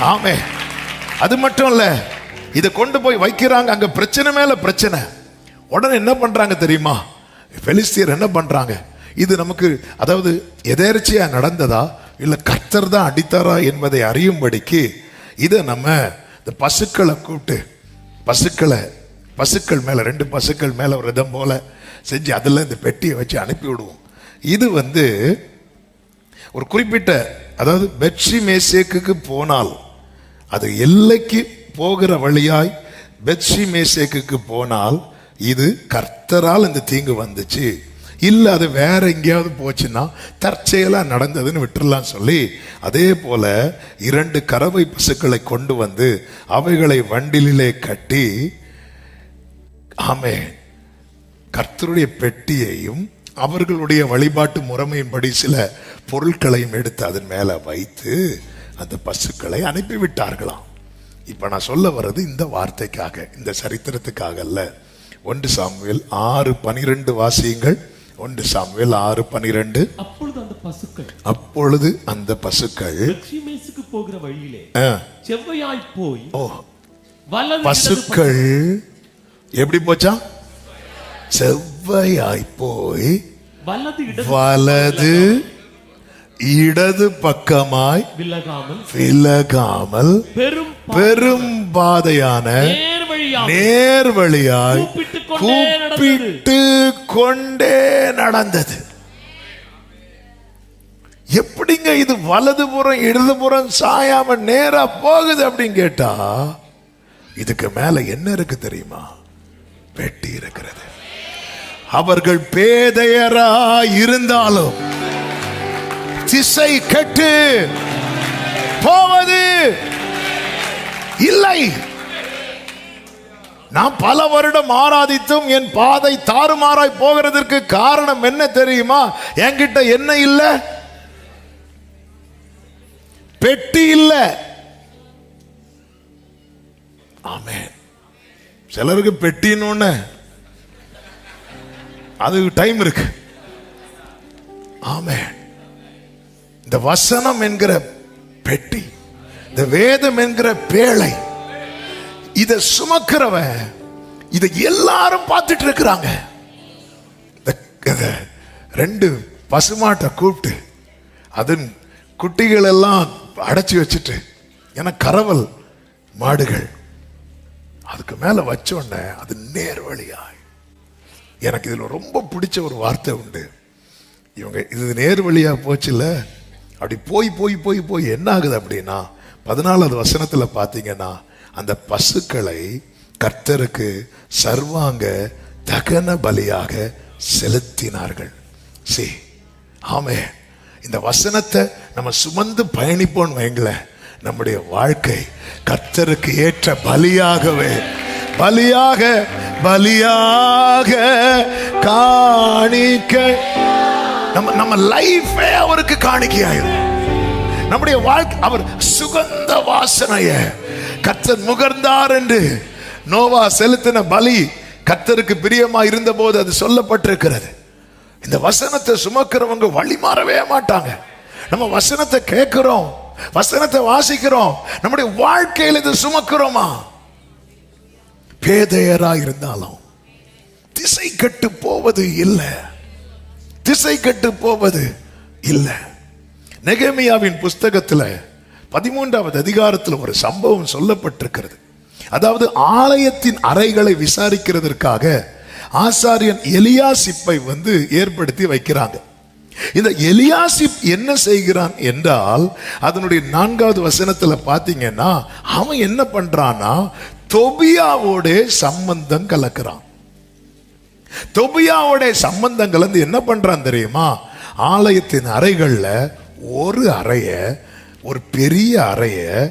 ஆமே அது மட்டும் இல்லை இதை கொண்டு போய் வைக்கிறாங்க அங்கே பிரச்சனை மேலே பிரச்சனை. உடனே என்ன பண்ணுறாங்க தெரியுமா? பெலிஸ்தியர் என்ன பண்ணுறாங்க இது நமக்கு அதாவது எதேர்ச்சியாக நடந்ததா? இல்லை கர்த்தர் தான் அடித்தாரா என்பதை அறியும்படிக்கு இதை நம்ம இந்த பசுக்களை கூப்பிட்டு பசுக்களை பசுக்கள் மேலே ரெண்டு பசுக்கள் மேலே ஒரு இதம் போல செஞ்சு அதில் இந்த பெட்டியை வச்சு அனுப்பி விடுவோம். இது வந்து ஒரு குறிப்பிட்ட அதாவது பெட்ஷி மேசேக்குக்கு போனால் அது எல்லைக்கு போகிற வழியாய் பெட்ஷி மேசேக்கு போனால் இது கர்த்தரால் இந்த தீங்கு வந்துச்சு. இல்ல அது வேற எங்கேயாவது போச்சுன்னா தற்செயலா நடந்ததுன்னு விட்டுறலாம் சொல்லி அதே போல இரண்டு கறவை பசுக்களை கொண்டு வந்து அவைகளை வண்டிலே கட்டி ஆமே கர்த்தருடைய பெட்டியையும் அவர்களுடைய வழிபாட்டு முறைமையின்படி சில பொருட்களையும் எடுத்து அதன் மேல வைத்து அந்த பசுக்களை அனுப்பிவிட்டார்களாம். இப்ப நான் சொல்ல வர்றது இந்த வார்த்தைக்காக இந்த சரித்திரத்துக்காக அல்ல. ஒன்று சாமுவேல் ஆறு பனிரெண்டு வாசியங்கள். ஒன்று சாமுவேல் ஆறு பனிரெண்டு. அப்பொழுது அந்த பசுக்கள் அப்பொழுது அந்த பசுக்கள் பெத்ஷிமேசுக்கு போகிற வழியிலே செவ்வையாய் போய் ஓ. பசுக்கள் எப்படி போச்சா? செவ்வையாய் போய் வலது இடது பக்கமாய் விலகாமல் விலகாமல் பெரும் பெரும் பாதையான நேர் வழியாய் கூப்பிட்டு கொண்டே நடந்தது. எப்படிங்க இது வலதுபுறம் இடதுபுறம் சாயாம நேரா போகுது அப்படின்னு கேட்டா இதுக்கு மேல என்ன இருக்கு தெரியுமா? பெட்டி இருக்கிறது. அவர்கள் பேதையரா இருந்தாலும் திசை கெட்டு போவது இல்லை. நான் பல வருடம் ஆராதித்தும் என் பாதை தாறுமாறாய் போகிறதற்கு காரணம் என்ன தெரியுமா? என்கிட்ட என்ன இல்ல? பெட்டி இல்ல. ஆமென். சிலருக்கு பெட்டின்னு ஒண்ணு. அது டைம் இருக்கு. ஆமென். இந்த வசனம் என்கிற பெட்டி இந்த வேதம் என்கிற பேழை இத சுமக்கிறவன் இதை எல்லாரும் பார்த்துட்டு இருக்கிறாங்க. ரெண்டு பசுமாட்டை கூப்பிட்டு அதன் குட்டிகள் எல்லாம் அடைச்சி வச்சுட்டு ஏன்னா கரவல் மாடுகள் அதுக்கு மேல வச்சோடனே அது நேர் வழியாய் எனக்கு இதுல ரொம்ப பிடிச்ச ஒரு வார்த்தை உண்டு. இவங்க இது நேர் வழியா போச்சுல்ல? அப்படி போய் போய் போய் போய் என்ன ஆகுது அப்படின்னா பதினாலாவது வசனத்துல பார்த்தீங்கன்னா அந்த பசுக்களை கர்த்தருக்கு சர்வாங்க தகன பலியாக செலுத்தினார்கள். சி ஆமே. இந்த வசனத்தை நம்ம சுமந்து பயணிப்போம் வைங்களேன். நம்முடைய வாழ்க்கை கர்த்தருக்கு ஏற்ற பலியாகவே பலியாக பலியாக காணிக்க நம்ம நம்ம லைஃபே அவருக்கு காணிக்கையாயிரும். நம்முடைய வாழ்க்கை அவர் சுகந்த வாசனைய கத்தர் முகர்ந்தார் என்று நோவா செலுத்தின பலி கத்தருக்கு பிரியமா இருந்தபோது அது சொல்லப்பட்டிருக்கிறது. இந்த வசனத்தை சுமக்கிறவங்க வழி மாறவே மாட்டாங்க. நம்ம வசனத்தை கேட்கிறோம் வசனத்தை வாசிக்கிறோம் நம்முடைய வாழ்க்கையில் இது சுமக்கிறோமா? பேதையரா இருந்தாலும் திசை கட்டு போவது இல்லை. திசை கட்டு போவது இல்லை. நெகேமியாவின் புஸ்தகத்தில் பதிமூன்றாவது அதிகாரத்தில் ஒரு சம்பவம் சொல்லப்பட்டிருக்கிறது. அதாவது ஆலயத்தின் அறைகளை விசாரிக்கிறதற்காக ஆசாரியன் எலியாசிப்பை வந்து ஏற்படுத்தி வைக்கிறாங்க. இந்த எலியாசிப் என்ன செய்கிறான் என்றால் அதனுடைய நான்காவது வசனத்தில் பார்த்தீங்கன்னா அவன் என்ன பண்றான்னா தொபியாவோட சம்பந்தம் கலக்கிறான். தொபியாவோட சம்பந்தம் கலந்து என்ன பண்றான் தெரியுமா? ஆலயத்தின் அறைகள்ல ஒரு அறைய ஒரு பெரிய அறைய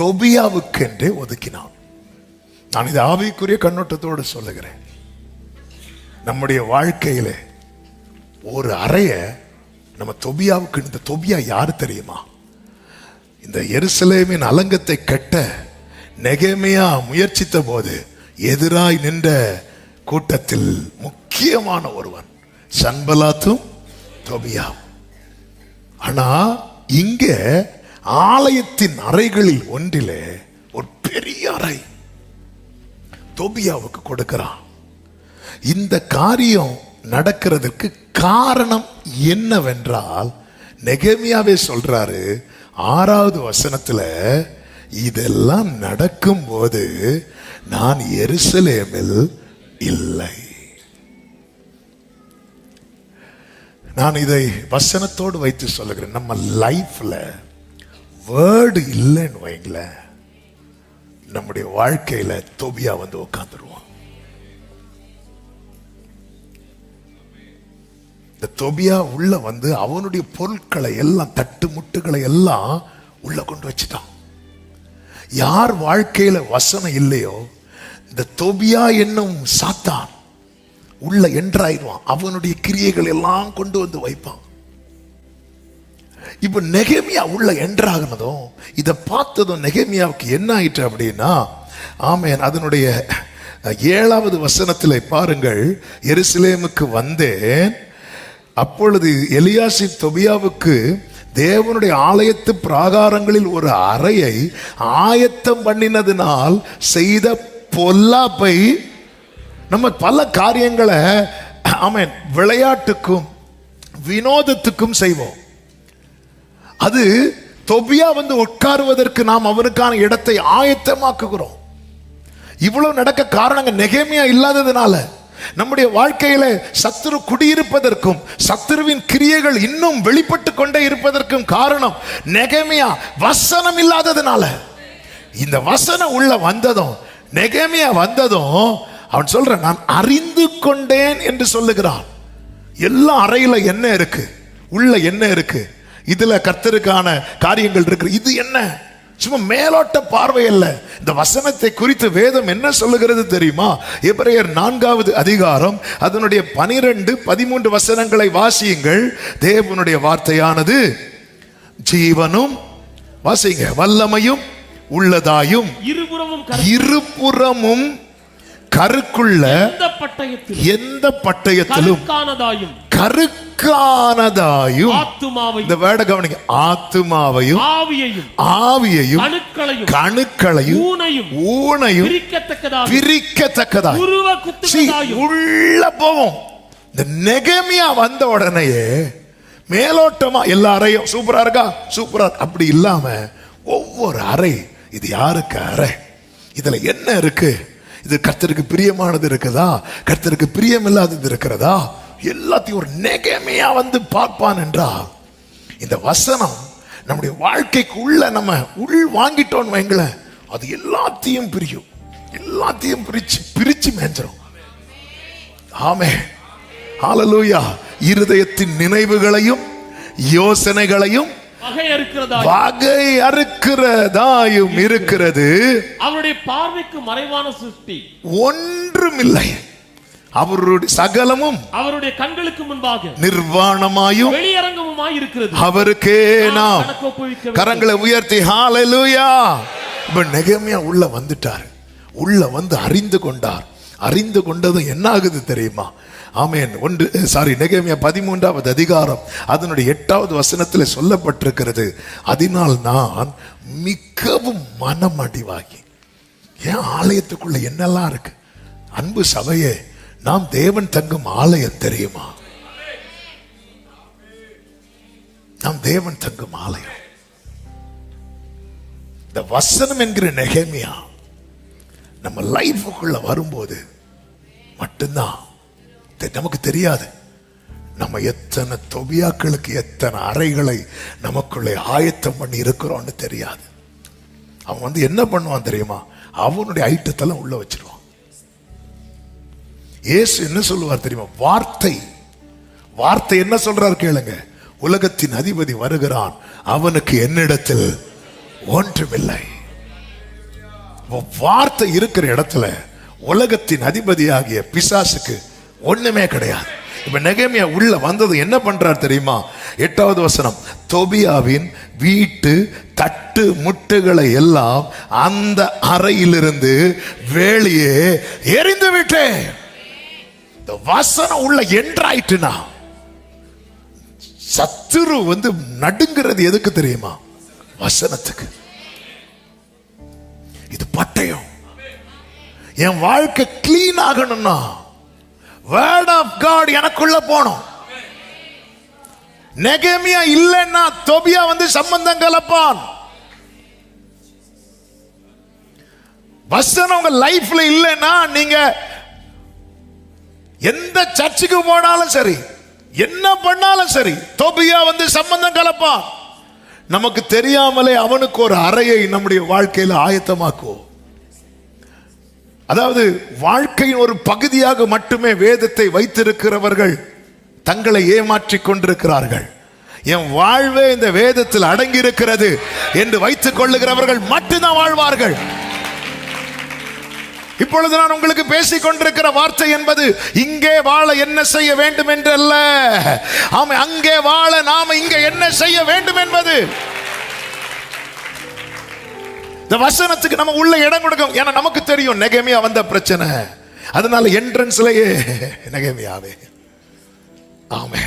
தொபியாவுக்கென்றே ஒதுக்கினான். நான் இது ஆவிக்குரிய கண்ணோட்டத்தோடு சொல்லுகிறேன். நம்முடைய வாழ்க்கையில ஒரு அறைய நம்ம தொபியாவுக்கு இந்த தொபியா யாரு தெரியுமா? இந்த எருசலேமின் அலங்கத்தை கட்ட நெகமையா முயற்சித்த போது எதிராய் நின்ற கூட்டத்தில் முக்கியமான ஒருவன் சன்பலாத்தும் தொபியா ஆனா இங்க ஆலயத்தின் அறைகளில் ஒன்றிலே ஒரு பெரிய அறை தொபியாவுக்கு கொடுக்கிறான். இந்த காரியம் நடக்கிறதுக்கு காரணம் என்னவென்றால் நெகமியாவே சொல்றாரு ஆறாவது வசனத்துல இதெல்லாம் நடக்கும்போது நான் எருசலேமில் இல்லை. நான் இதை வசனத்தோடு வைத்து சொல்லுகிறேன். நம்ம லைஃப்ல வேர்டு இல்லைன்னு வைங்களேன். நம்முடைய வாழ்க்கையில தோபியா வந்து உட்காந்துருவான் இந்த தொபியா உள்ள வந்து அவனுடைய பொருட்களை எல்லாம் தட்டு முட்டுகளை எல்லாம் உள்ள கொண்டு வச்சுட்டான். யார் வாழ்க்கையில வசனம் இல்லையோ இந்த தொபியா என்னும் சாத்தான் உள்ள என்றாயிடுவான். அவனுடைய கிரியைகள் எல்லாம் கொண்டு வந்து வைப்பான். இப்ப நெகமியா உள்ள என்றாகினதும் இதை பார்த்ததும் நெகமியாவுக்கு என்ன ஆயிற்று அப்படின்னா ஆமேன் அதனுடைய ஏழாவது வசனத்தில் பாருங்கள் எருசலேமுக்கு வந்தேன். அப்பொழுது எலியாசி தொபியாவுக்கு தேவனுடைய ஆலயத்து பிராகாரங்களில் ஒரு அறையை ஆயத்தம் பண்ணினதினால் செய்த பொல்லாப்பை நம்ம பல காரியங்களை ஆமென் விளையாட்டுக்கும் வினோதத்துக்கும் செய்வோம். அது தொபியா வந்து உட்காருவதற்கு நாம் அவனுக்கான இடத்தை ஆயத்தமாக்குகிறோம். இவ்வளவு நடக்க காரணங்க நெகேமியா இல்லாததுனால நம்முடைய வாழ்க்கையில சத்துரு குடியிருப்பதற்கும் சத்துருவின் கிரியைகள் இன்னும் வெளிப்பட்டு கொண்டே இருப்பதற்கும் காரணம் நெகேமியா வசனம் இல்லாததுனால. இந்த வசனம் உள்ள வந்ததும் நெகேமியா வந்ததும் அவன் சொல்றான் நான் அறிந்து கொண்டேன் என்று சொல்லுகிறான். எல்லா அறையில என்ன இருக்கு? உள்ள என்ன இருக்கு? இதுல கர்த்தருக்கான காரியங்கள் இருக்கு. இது என்ன? சும்மா மேலோட்ட பார்வை அல்ல. இந்த வசனத்தை குறித்து வேதம் என்ன சொல்லுகிறது தெரியுமா? எபிரேயர் நான்காவது அதிகாரம் அதனுடைய பனிரெண்டு பதிமூன்று வசனங்களை வாசியுங்கள். தேவனுடைய வார்த்தையானது ஜீவனும் வாசிங்க வல்லமையும் உள்ளதாயும் இருபுறமும் இருபுறமும் கருக்குள்ள எந்த பட்டயத்தில் எந்த பட்டயத்திலும் கருக்கானதாயும் இந்த வேட கவனிங்க ஆத்துமாவையும் ஆவியையும் ஆவியையும் கணுக்களையும் கணுக்களையும் ஊனையும் ஊனையும் See, குத்துக்கதாயும். உள்ள போவோம். இந்த நெகமியா வந்த உடனேயே மேலோட்டமா எல்லா அறையும் சூப்பரா இருக்கா? சூப்பரா. அப்படி இல்லாம ஒவ்வொரு அறை இது யாருக்கு அறை? இதுல என்ன இருக்கு? இது கர்த்தருக்கு பிரியமானது இருக்குதா? கர்த்தருக்கு பிரியமில்லாதது இருக்கிறதா? எல்லாத்தையும் ஒரு நெகமையா வந்து பார்ப்பான் என்றால் இந்த வசனம் நம்முடைய வாழ்க்கைக்கு உள்ள நம்ம உள் வாங்கிட்டோம்னு வைங்களேன் அது எல்லாத்தையும் பிரியும். எல்லாத்தையும் பிரிச்சு பிரிச்சு மேஞ்சிரும் ஆமே ஆலலூயா இருதயத்தின் நினைவுகளையும் யோசனைகளையும் வகை அறுக்கிறதாயும் இருக்கிறது. அவருடைய பார்வைக்கு மறைவான சிருஷ்டி. ஒன்றுமில்லை. அவருடைய சகலமும் அவருடைய கண்களுக்கு முன்பாக நிர்வாணமாயும் வெளியரங்கமுமாய் இருக்கிறது. அவருக்கே நாம். கரங்களை உயர்த்தி ஹalleluya இப்ப நெகமியா உள்ள வந்துட்டார். உள்ள வந்து அறிந்து கொண்டார். அறிந்து கொண்டதும் என்ன ஆகுது தெரியுமா? ஆமேன். ஒன்று சாரி நெகமியா பதிமூன்றாவது அதிகாரம் அதனுடைய எட்டாவது வசனத்தில் சொல்லப்பட்டிருக்கிறது. அதனால் நான் மிகவும் மனம் அடிவாகி ஏன் ஆலயத்துக்குள்ள என்னெல்லாம் இருக்கு? அன்பு சபையே நாம் தேவன் தங்கும் ஆலயம் தெரியுமா? நாம் தேவன் தங்கும் ஆலயம். இந்த வசனம் என்கிற நெகேமியா நம்ம லைஃபுக்குள்ள வரும்போது மட்டும்தான் நமக்கு தெரியாது. நம்ம எத்தனை தொபியாக்களுக்கு எத்தனை அறைகளை நமக்குள்ளே ஆயத்தம் பண்ணி இருக்கிறோம்னு தெரியாது. அவன் வந்து என்ன பண்ணுவான் தெரியுமா? அவனுடைய ஐட்டத்தெல்லாம் உள்ள வச்சிருவான். ஏசு என்ன சொல்லுவார் தெரியுமா? வார்த்தை. வார்த்தை என்ன சொல்றார் கேளுங்க. உலகத்தின் அதிபதி வருகிறான். அவனுக்கு என்னிடத்தில் ஒன்றுமில்லை. வார்த்தை இருக்கிற இடத்துல உலகத்தின் அதிபதியாகிய பிசாசுக்கு ஒண்ணுமே கிடையாது. இப்ப நெகேமியா உள்ள வந்தது என்ன பண்றார் தெரியுமா? எட்டாவது வசனம் தொபியாவின் வீட்டு தட்டு முட்டுகளை எல்லாம் அந்த அறையிலிருந்து வேலையே எரிந்து விட்டேன். இந்த வசனம் உள்ள என்றாயிட்டுனா சத்துரு வந்து நடுங்கிறது எதுக்கு தெரியுமா? வசனத்துக்கு. இது பட்டயம். என் வாழ்க்கை கிளீன் ஆகணும்னா வேர்ட் ஆஃப் காட் எனக்குள்ள போனோம் நெகமியா இல்லைன்னா தொபியா வந்து சம்பந்தம் கலப்பான். வசனம் உங்க லைஃப்ல இல்லைன்னா நீங்க எந்த சர்ச்சுக்கு போனாலும் சரி என்ன பண்ணாலும் சரி தொபியா வந்து சம்பந்தம் கலப்பான். நமக்கு தெரியாமலே அவனுக்கு ஒரு அறையை நம்முடைய வாழ்க்கையில ஆயத்தமாக்குவோம். அதாவது வாழ்க்கையின் ஒரு பகுதியாக மட்டுமே வேதத்தை வைத்திருக்கிறவர்கள் தங்களை ஏமாற்றிக் கொண்டிருக்கிறார்கள். என் வாழ்வே இந்த வேதத்தில் அடங்கி இருக்கிறது என்று வைத்துக் கொள்ளுகிறவர்கள் மட்டும்தான் வாழ்வார்கள். இப்பொழுது நான் உங்களுக்கு பேசிக் கொண்டிருக்கிற வார்த்தை என்பது இங்கே வாழ என்ன செய்ய வேண்டும் என்று அல்ல அங்கே வாழ நாம இங்கே என்ன செய்ய வேண்டும் என்பது. இந்த வசனத்துக்கு நம்ம உள்ள இடம் கொடுக்கும். ஏன்னா நமக்கு தெரியும் நெகமியா வந்த பிரச்சனை. அதனால என்ட்ரன்ஸ்லயே நெகமியாவே. ஆமே